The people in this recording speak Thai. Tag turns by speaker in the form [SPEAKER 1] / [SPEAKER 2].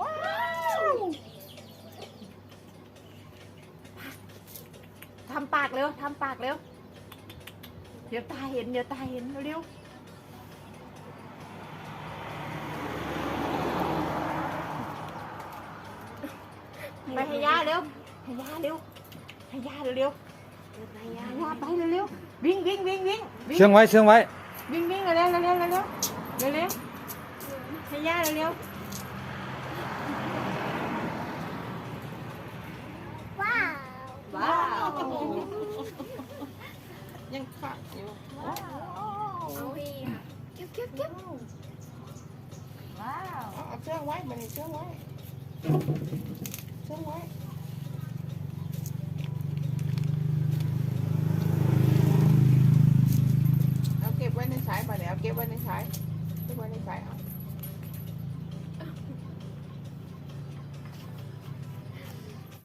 [SPEAKER 1] ว้าวทำปากเร็วทำปากเร็ว เดี๋ยวตาเห็น เดี๋ยวตาเห็นเร็วไปให้ยาเร็วให้ยาเร็วให้ยาเร็วไปย่ายาไปเร็ววิ่งวิ่งวิ่งวิ่ง
[SPEAKER 2] เชื่องไว้เชื่องไว้
[SPEAKER 1] วิ่งวิ่งเร็วเร็วเร็วเร็วเร็วเให้ยาเร็ว
[SPEAKER 3] Wow. Wow. Nhanh khạc nhiều. Wow. Kiếp kiếp kiếp. Wow. Ở trên quái mình trên quái. Trên quái. Okay, when is high, buddy? Okay, when is high?